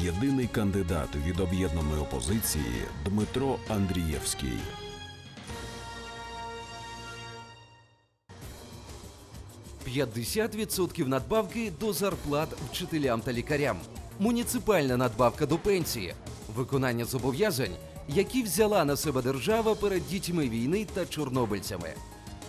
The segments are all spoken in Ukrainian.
Єдиний кандидат від об'єднаної опозиції Дмитро Андрієвський. – 50% надбавки до зарплат вчителям та лікарям, муніципальна надбавка до пенсії, виконання зобов'язань, які взяла на себе держава перед дітьми війни та чорнобильцями.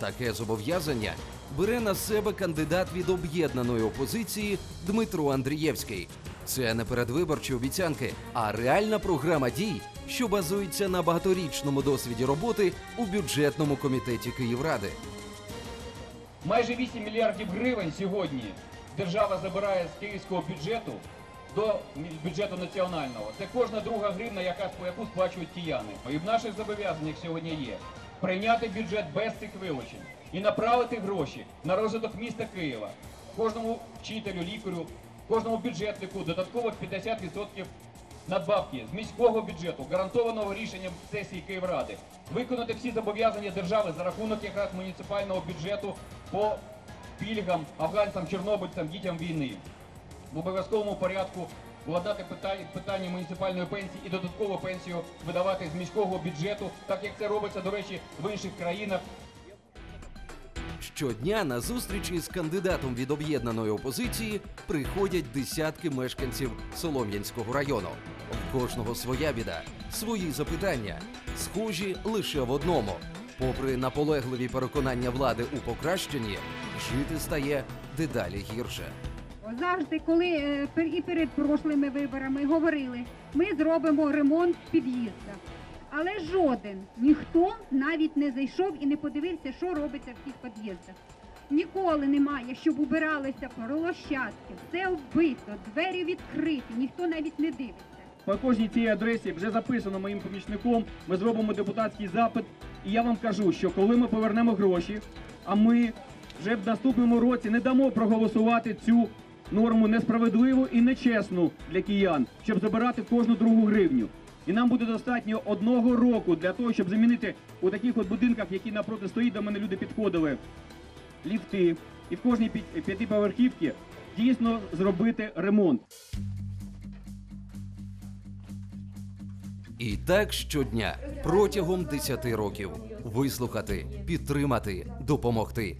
Таке зобов'язання бере на себе кандидат від об'єднаної опозиції Дмитро Андрієвський. Це не передвиборчі обіцянки, а реальна програма дій, що базується на багаторічному досвіді роботи у бюджетному комітеті Київради. Майже 8 мільярдів гривень сьогодні держава забирає з київського бюджету до бюджету національного. Це кожна друга гривна, яка, яку сплачують кияни. І в наших зобов'язаннях сьогодні є прийняти бюджет без цих вилучень і направити гроші на розвиток міста Києва. Кожному вчителю, лікарю, кожному бюджетнику додатково 50% надбавки з міського бюджету, гарантованого рішенням сесії Київради, виконати всі зобов'язання держави за рахунок якраз муніципального бюджету по пільгам афганцям, чорнобильцям, дітям війни. В обов'язковому порядку владати питання, муніципальної пенсії і додаткову пенсію видавати з міського бюджету, так як це робиться, до речі, в інших країнах. Щодня на зустрічі з кандидатом від об'єднаної опозиції приходять десятки мешканців Солом'янського району. В кожного своя біда, свої запитання, схожі лише в одному. Попри наполегливі переконання влади у покращенні, жити стає дедалі гірше. Завжди, коли е, і перед прошлими виборами говорили, ми зробимо ремонт в під'їздах. Але жоден, ніхто навіть не зайшов і не подивився, що робиться в тих під'їздах. Ніколи немає, щоб убиралися площадки, все вбито, двері відкриті, ніхто навіть не дивиться. По кожній цій адресі вже записано моїм помічником. Ми зробимо депутатський запит. І я вам кажу, що коли ми повернемо гроші, а ми вже в наступному році не дамо проголосувати цю норму несправедливу і нечесну для киян, щоб забирати кожну другу гривню. І нам буде достатньо одного року для того, щоб замінити у таких от будинках, які напроти стоїть, до мене люди підходили, ліфти, і в кожній п'ятиповерхівці дійсно зробити ремонт. І так щодня протягом 10 років вислухати, підтримати, допомогти.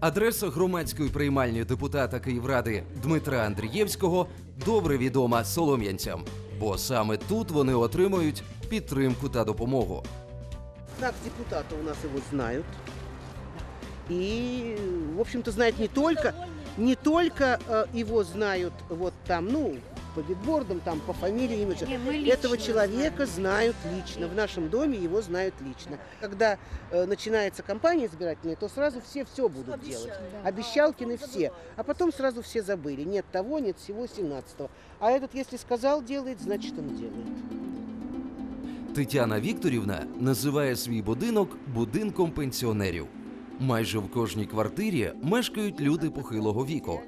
Адреса громадської приймальні депутата Київради Дмитра Андрієвського добре відома солом'янцям, бо саме тут вони отримують підтримку та допомогу. Как депутата у нас его знают. И, в общем-то, знают не только, не только э, его знают вот там, ну, по бигбордам, там, по фамилии, имиджу. Не, мы лично Этого человека знают лично. В нашем доме его знают лично. Когда э, начинается кампания избирательная, то сразу все все будут делать. Обещалкины все. А потом сразу все забыли. Нет того, нет всего 17-го. А этот, если сказал, делает, значит, он делает. Тетяна Вікторівна називає свій будинок будинком пенсіонерів. Майже в кожній квартирі мешкають люди похилого віку.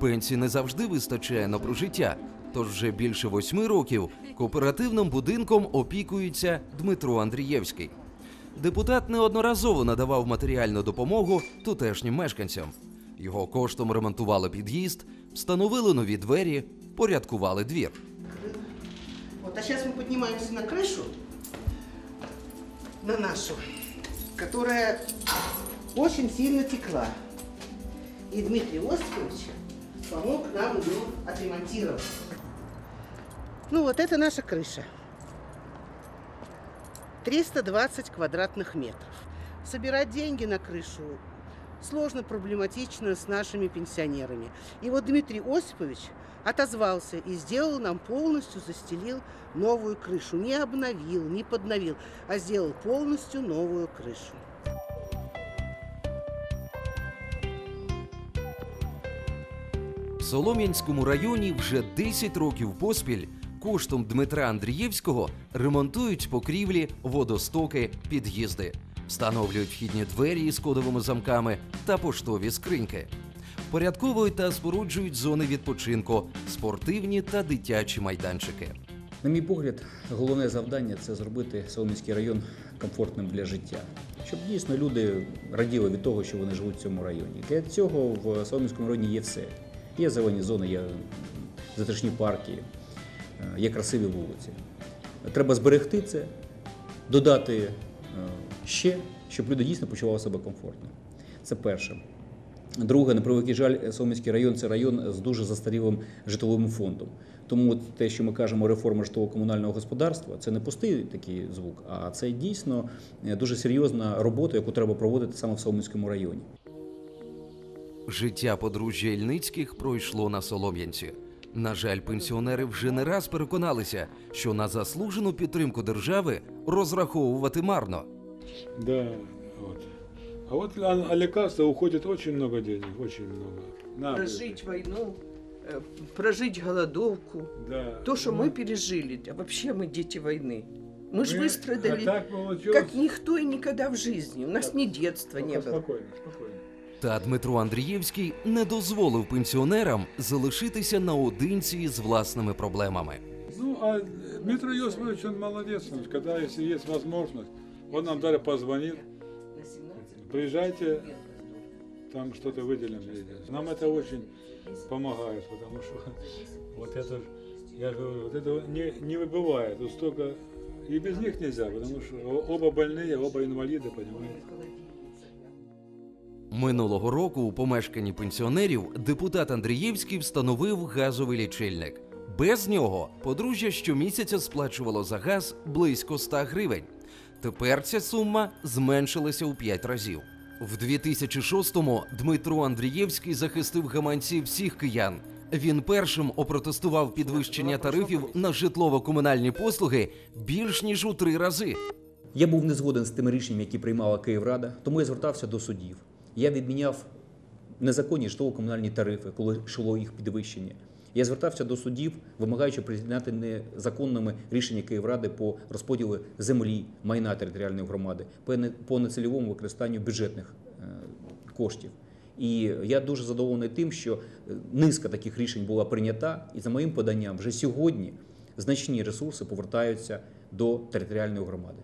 Пенсії не завжди вистачає на прожиття, тож вже більше восьми років кооперативним будинком опікується Дмитро Андрієвський. Депутат неодноразово надавав матеріальну допомогу тутешнім мешканцям. Його коштом ремонтували під'їзд, встановили нові двері, порядкували двір. Вот, а сейчас мы поднимаемся на крышу, на нашу, которая очень сильно текла. И Дмитрий Осипович помог нам ее отремонтировать. Ну вот это наша крыша. 320 квадратных метров. Собирать деньги на крышу сложно, проблематично с нашими пенсионерами. И вот Дмитрий Осипович отозвался и сделал нам полностью, застелил новую крышу. Не обновил, не подновил, а сделал полностью новую крышу. В Солом'янському районі вже 10 років поспіль коштом Дмитра Андрієвського ремонтують покрівлі, водостоки, під'їзди, встановлюють вхідні двері з кодовими замками та поштові скриньки. Порядковують та споруджують зони відпочинку, спортивні та дитячі майданчики. На мій погляд, головне завдання це зробити Солом'янський район комфортним для життя, щоб дійсно люди раділи від того, що вони живуть в цьому районі. Для цього в Солом'янському районі є все. Є зелені зони, є затишні парки, є красиві вулиці. Треба зберегти це, додати е, ще, щоб люди дійсно почували себе комфортно. Це перше. Друге, на превеликий жаль, Солом'янський район це район з дуже застарілим житловим фондом. Тому те, що ми кажемо, реформа житлово-комунального господарства, це не пустий такий звук, а це дійсно е, дуже серйозна робота, яку треба проводити саме в Солом'янському районі. Життя подружжя Ільницьких пройшло на Солом'янці. На жаль, пенсіонери вже не раз переконалися, що на заслужену підтримку держави розраховувати марно. Да, вот. А вот на, на лекарства уходит очень много денег, очень много. На, прожить войну, э, прожить голодовку. Да. То, что Ну, мы пережили, а вообще мы дети войны. Мы же мы- выстрадали, А так получилось. как никто и никогда в жизни. У нас ни детства не было. Спокойно, спокойно. Та Дмитро Андрієвський не дозволив пенсіонерам залишитися наодинці з власними проблемами. Ну, а Дмитрий Йосифович, он молодец, он, когда, если есть возможность, он нам даже позвонит, приезжайте, там что-то выделим. Нам это очень помогает, потому что вот это, ж- я же говорю, вот этого не, не выбывает, вот столько, и без них нельзя, потому что о- оба больные, оба инвалиды, понимаете. Минулого року у помешканні пенсіонерів депутат Андрієвський встановив газовий лічильник. Без нього подружжя щомісяця сплачувало за газ близько 100 гривень. Тепер ця сума зменшилася у 5 разів. В 2006-му Дмитро Андрієвський захистив гаманці всіх киян. Він першим опротестував підвищення тарифів на житлово-комунальні послуги більш ніж у три рази. Я був не згоден з тими рішеннями, які приймала Київрада, тому я звертався до судів. Я відміняв незаконні житлово-комунальні тарифи, коли йшло їх підвищення. Я звертався до судів, вимагаючи призняти незаконними рішення Київради по розподілу землі, майна територіальної громади, по не- нецільовому використанню бюджетних е, коштів. І я дуже задоволений тим, що е, низка таких рішень була прийнята, і за моїм поданням вже сьогодні значні ресурси повертаються до територіальної громади.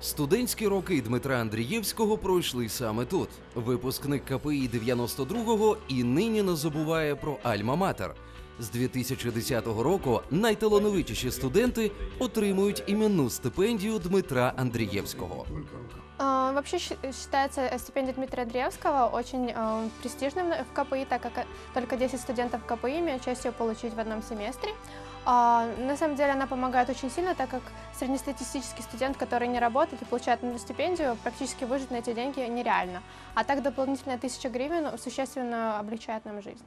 Студентські роки Дмитра Андрієвського пройшли саме тут. Випускник КПІ 92-го і нині не забуває про Альма-Матер. З 2010 року найталановитіші студенти отримують іменну стипендію Дмитра Андрієвського. А, Вообще щ- считается э, стипендия Дмитрия Андреевского очень э, престижным в в КПИ, так как э, только 10 студентов КПИ имеют честь ее получить в одном семестре. А, На самом деле она помогает очень сильно, так как среднестатистический студент, который не работает и получает эту стипендию, практически выжить на эти деньги нереально. А так дополнительная тысяча гривен существенно облегчает нам жизнь.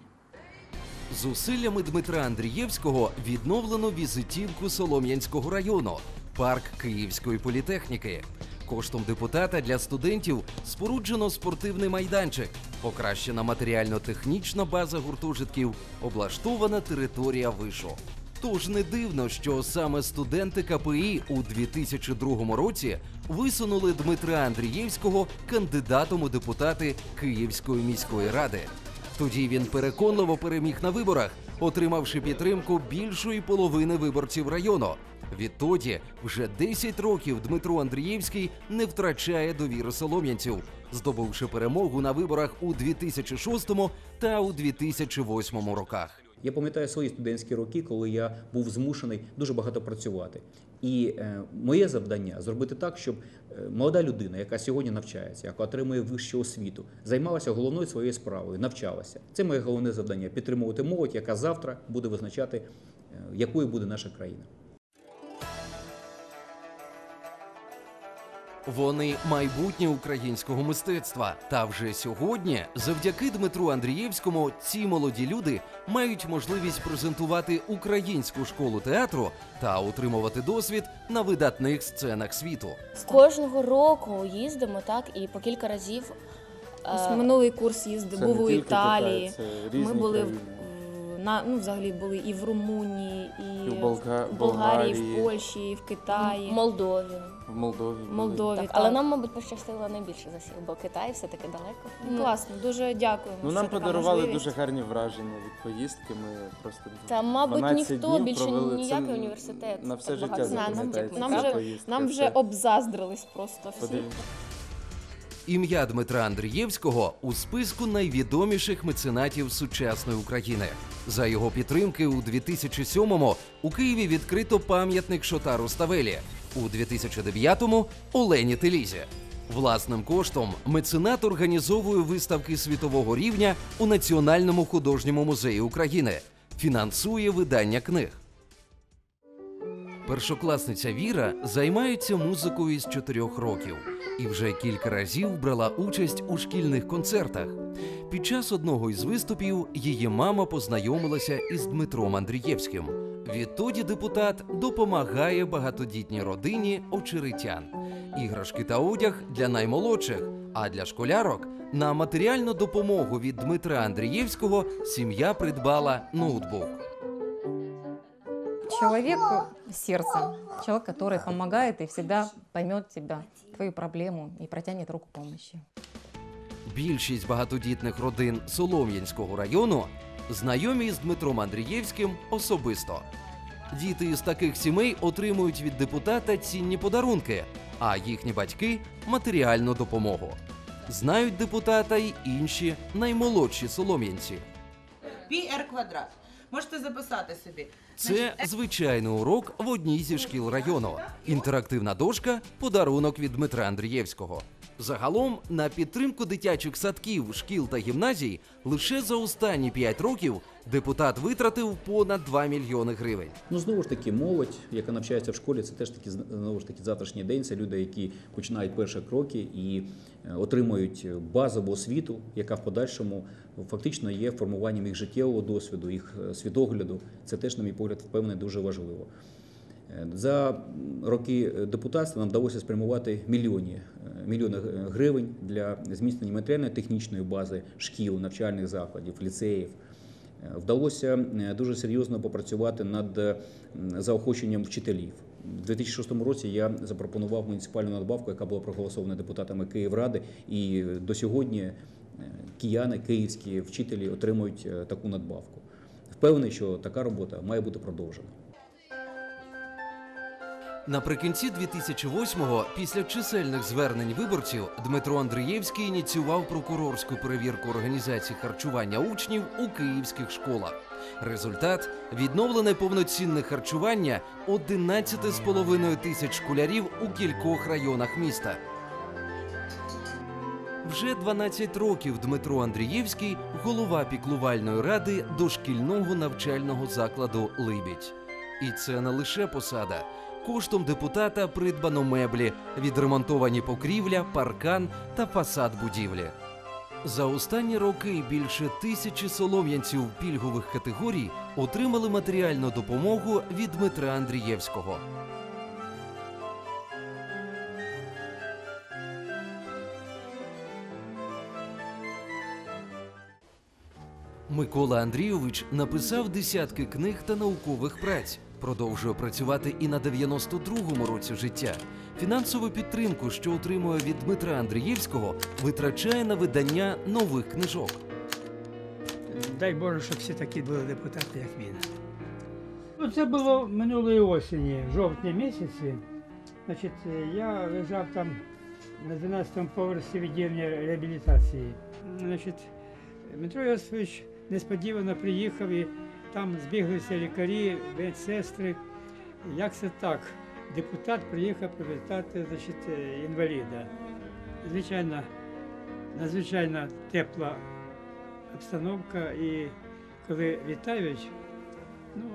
Зусиллями Дмитра Андрієвського відновлено візитівку Солом'янського району, парк Київської політехніки. Коштом депутата для студентів споруджено спортивний майданчик, покращена матеріально-технічна база гуртожитків, облаштована територія вишу. Тож не дивно, що саме студенти КПІ у 2002 році висунули Дмитра Андрієвського кандидатом у депутати Київської міської ради. Тоді він переконливо переміг на виборах, отримавши підтримку більшої половини виборців району. Відтоді вже 10 років Дмитро Андрієвський не втрачає довіри солом'янців, здобувши перемогу на виборах у 2006 та у 2008 роках. Я пам'ятаю свої студентські роки, коли я був змушений дуже багато працювати. І е, моє завдання зробити так, щоб е, молода людина, яка сьогодні навчається, яка отримує вищу освіту, займалася головною своєю справою, навчалася. Це моє головне завдання підтримувати молодь, яка завтра буде визначати, е, якою буде наша країна. Вони майбутнє українського мистецтва. Та вже сьогодні, завдяки Дмитру Андрієвському, ці молоді люди мають можливість презентувати українську школу театру та отримувати досвід на видатних сценах світу. Кожного року їздимо так і по кілька разів. Ось Е, минулий курс їздив, Це був у Італії. Китай, Ми були в, країни. в- на ну, взагалі були і в Румунії, і, І в Болга- в Болгарії, в Польщі, і в Китаї. в Молдові. В Молдові. в. Молдові. Так, так. але нам, мабуть, пощастило найбільше за всіх, бо Китай все-таки далеко. Ну, класно, дуже дякуємо. Ну, нам подарували можливість. дуже гарні враження від поїздки. Ми просто Та, мабуть, ніхто днів більше провели. ніякий Це університет На все життя нам- запам'ятається нам вже- Нам вже обзаздрились просто всі. подивіться. Ім'я Дмитра Андрієвського у списку найвідоміших меценатів сучасної України. За його підтримки у 2007-му у Києві відкрито пам'ятник Шотару Ставелі, у 2009-му – Олені Телізі. Власним коштом меценат організовує виставки світового рівня у Національному художньому музеї України, фінансує видання книг. Першокласниця Віра займається музикою з чотирьох років і вже кілька разів брала участь у шкільних концертах. Під час одного із виступів її мама познайомилася із Дмитром Андрієвським. Відтоді депутат допомагає багатодітній родині очеретян, іграшки та одяг для наймолодших, а для школярок на матеріальну допомогу від Дмитра Андрієвського сім'я придбала ноутбук. Человек с сердцем, человек, который помогает и всегда поймет тебя, твою проблему и протянет руку помощи. Більшість багатодітних родин Солом'янського району знайомі з Дмитром Андрієвським особисто. Діти із таких сімей отримують від депутата цінні подарунки, а їхні батьки матеріальну допомогу. Знають депутата й інші наймолодші солом'янці. Пі-Р квадрат. Можете записати собі. Це звичайний урок в одній зі шкіл району. Інтерактивна дошка подарунок від Дмитра Андрієвського. Загалом на підтримку дитячих садків, шкіл та гімназій лише за останні 5 років депутат витратив понад 2 мільйони гривень. Ну знову ж таки, молодь, яка навчається в школі, це теж таки знову ж таки завтрашній день. Це люди, які починають перші кроки і е, отримують базову освіту, яка в подальшому фактично є формуванням їх життєвого досвіду, їх е, світогляду. Це теж, на мій погляд, впевнений, дуже важливо. Е, За роки депутатства нам вдалося спрямувати мільйони, е, мільйони гривень для зміцнення матеріально-технічної бази шкіл, навчальних закладів, ліцеїв. Е, Вдалося е, дуже серйозно попрацювати над е, заохоченням вчителів. У 2006 році я запропонував муніципальну надбавку, яка була проголосована депутатами Київради, і до сьогодні е, кияни, київські вчителі отримують е, таку надбавку. Впевнений, що така робота має бути продовжена. Наприкінці 2008-го, після чисельних звернень виборців, Дмитро Андрієвський ініціював прокурорську перевірку організації харчування учнів у київських школах. Результат відновлене повноцінне харчування 11,5 тисяч школярів у кількох районах міста. Вже 12 років Дмитро Андрієвський голова піклувальної ради дошкільного навчального закладу Либідь. І це не лише посада. Коштом депутата придбано меблі, відремонтовані покрівля, паркан та фасад будівлі. За останні роки більше тисячі солом'янців пільгових категорій отримали матеріальну допомогу від Дмитра Андрієвського. Микола Андрійович написав десятки книг та наукових праць. Продовжує працювати і на 92-му році життя. Фінансову підтримку, що отримує від Дмитра Андрієвського, витрачає на видання нових книжок. Дай Боже, щоб всі такі були депутати, як він. Ну, це було минулої осені, в жовтні місяці. Значить, е, я лежав там на 12-му поверсі відділення реабілітації. Значить, Дмитро Йосифович несподівано приїхав і там збіглися лікарі, медсестри. Як це так? Депутат приїхав привітати значить, е, інваліда. Звичайно, надзвичайно тепла обстановка, і коли вітають, ну,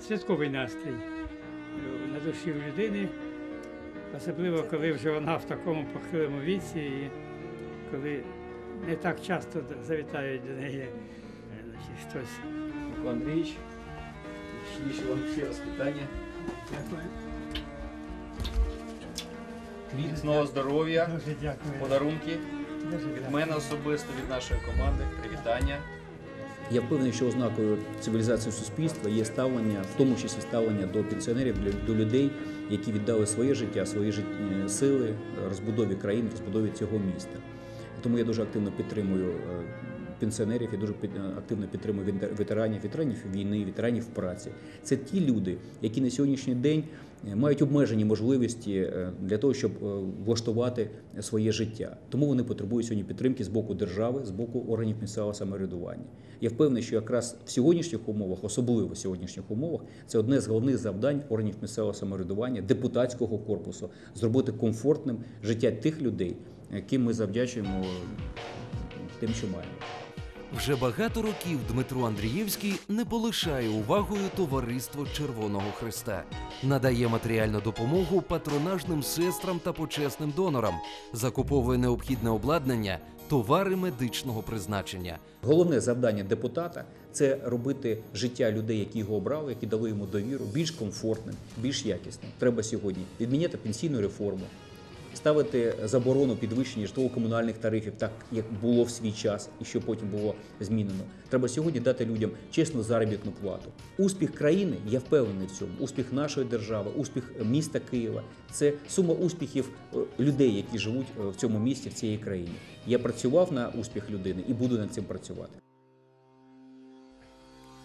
святковий настрій е, на душі людини, особливо коли вже вона в такому похилому віці, і коли не так часто завітають до неї е, значить, хтось. Микола Андрійович, щиріше вам ще раз вітання. Дякую. Міцного здоров'я, Дуже дякую. подарунки Дуже від дякую. мене особисто, від нашої команди. Привітання. Я впевнений, що ознакою цивілізації суспільства є ставлення, в тому числі ставлення до пенсіонерів, для- до людей, які віддали своє життя, свої жит- е, сили розбудові країни, розбудові цього міста. Тому я дуже активно підтримую е, пенсіонерів, я дуже е, активно підтримую ветеранів, ветеранів війни, ветеранів праці. Це ті люди, які на сьогоднішній день е, мають обмежені можливості е, для того, щоб влаштувати своє життя. Тому вони потребують сьогодні підтримки з боку держави, з боку органів місцевого самоврядування. Я впевнений, що якраз в сьогоднішніх умовах, особливо в сьогоднішніх умовах, це одне з головних завдань органів місцевого самоврядування, депутатського корпусу зробити комфортним життя тих людей, яким ми завдячуємо тим, що маємо. Вже багато років Дмитро Андрієвський не полишає увагою товариство Червоного Христа, надає матеріальну допомогу патронажним сестрам та почесним донорам, закуповує необхідне обладнання, товари медичного призначення. Головне завдання депутата це робити життя людей, які його обрали, які дали йому довіру, більш комфортним, більш якісним. Треба сьогодні відміняти пенсійну реформу, ставити заборону підвищення житлово-комунальних тарифів, так як було в свій час і що потім було змінено. Треба сьогодні дати людям чесну заробітну плату. Успіх країни, я впевнений в цьому. Успіх нашої держави, успіх міста Києва це сума успіхів е, людей, які живуть е, в цьому місті, в цій країні. Я працював на успіх людини і буду над цим працювати.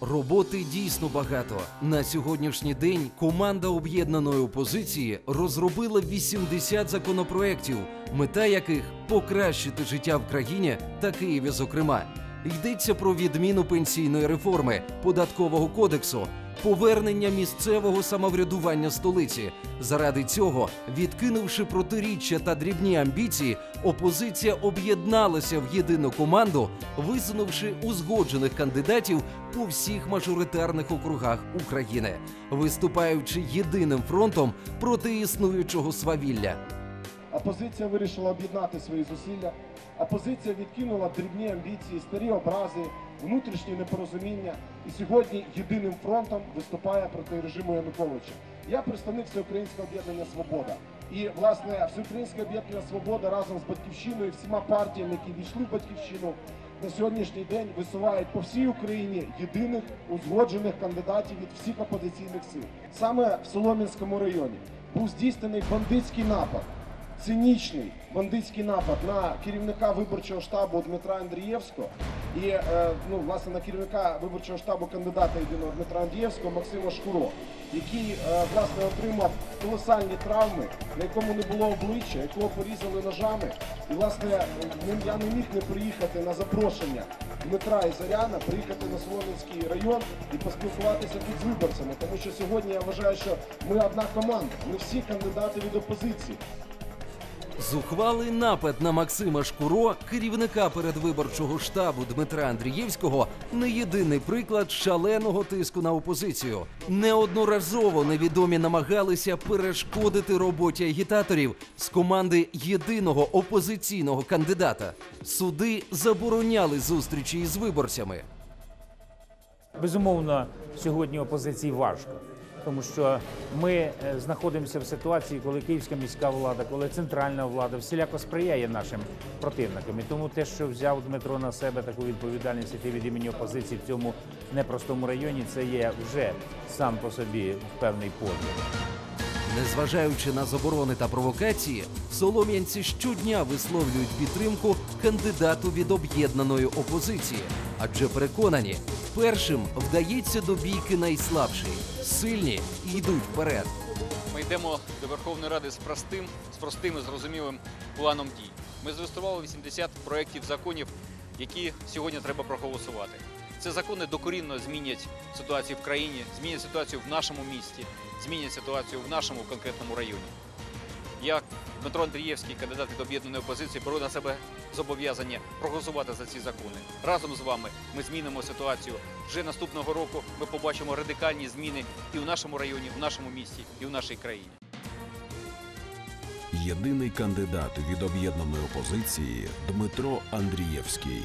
Роботи дійсно багато. На сьогоднішній день команда об'єднаної опозиції розробила 80 законопроєктів, мета яких покращити життя в країні та Києві. Зокрема, йдеться про відміну пенсійної реформи, податкового кодексу, повернення місцевого самоврядування столиці. Заради цього, відкинувши протиріччя та дрібні амбіції, опозиція об'єдналася в єдину команду, висунувши узгоджених кандидатів по всіх мажоритарних округах України, виступаючи єдиним фронтом проти існуючого свавілля. Опозиція вирішила об'єднати свої зусилля. Опозиція відкинула дрібні амбіції, старі образи, внутрішні непорозуміння і сьогодні єдиним фронтом виступає проти режиму Януковича. Я представник Всеукраїнського об'єднання Свобода. І власне Всеукраїнське об'єднання Свобода разом з батьківщиною, всіма партіями, які війшли в батьківщину, на сьогоднішній день висувають по всій Україні єдиних узгоджених кандидатів від всіх опозиційних сил. Саме в Солом'янському районі був здійснений бандитський напад цинічний бандитський напад на керівника виборчого штабу Дмитра Андрієвського і е, ну, власне на керівника виборчого штабу кандидата єдиного Дмитра Андрієвського Максима Шкуро, який е, власне отримав колосальні травми, на якому не було обличчя, якого порізали ножами. І власне не- я не міг не приїхати на запрошення Дмитра і Заряна, приїхати на Солом'янський район і поспілкуватися тут з виборцями, тому що сьогодні я вважаю, що ми одна команда, ми всі кандидати від опозиції. Зухвалий напад на Максима Шкуро, керівника передвиборчого штабу Дмитра Андрієвського, не єдиний приклад шаленого тиску на опозицію. Неодноразово невідомі намагалися перешкодити роботі агітаторів з команди єдиного опозиційного кандидата. Суди забороняли зустрічі із виборцями. Безумовно, сьогодні опозиції важко, тому що ми е, знаходимося в ситуації, коли київська міська влада, коли центральна влада всіляко сприяє нашим противникам. І тому те, що взяв Дмитро на себе таку відповідальність іти від імені опозиції в цьому непростому районі, це є вже сам по собі певний подвиг. Незважаючи на заборони та провокації, солом'янці щодня висловлюють підтримку кандидату від об'єднаної опозиції, адже переконані, першим вдається до бійки найслабший, сильні йдуть вперед. Ми йдемо до Верховної Ради з простим, з простим і зрозумілим планом дій. Ми зареєстрували 80 проєктів законів, які сьогодні треба проголосувати. Це закони докорінно змінять ситуацію в країні, змінять ситуацію в нашому місті, змінять ситуацію в нашому конкретному районі. Я, Дмитро Андрієвський, кандидат від об'єднаної опозиції, беру на себе зобов'язання проголосувати за ці закони. Разом з вами ми змінимо ситуацію. Вже наступного року ми побачимо радикальні зміни і в нашому районі, в нашому місті, і в нашій країні. Єдиний кандидат від об'єднаної опозиції Дмитро Андрієвський.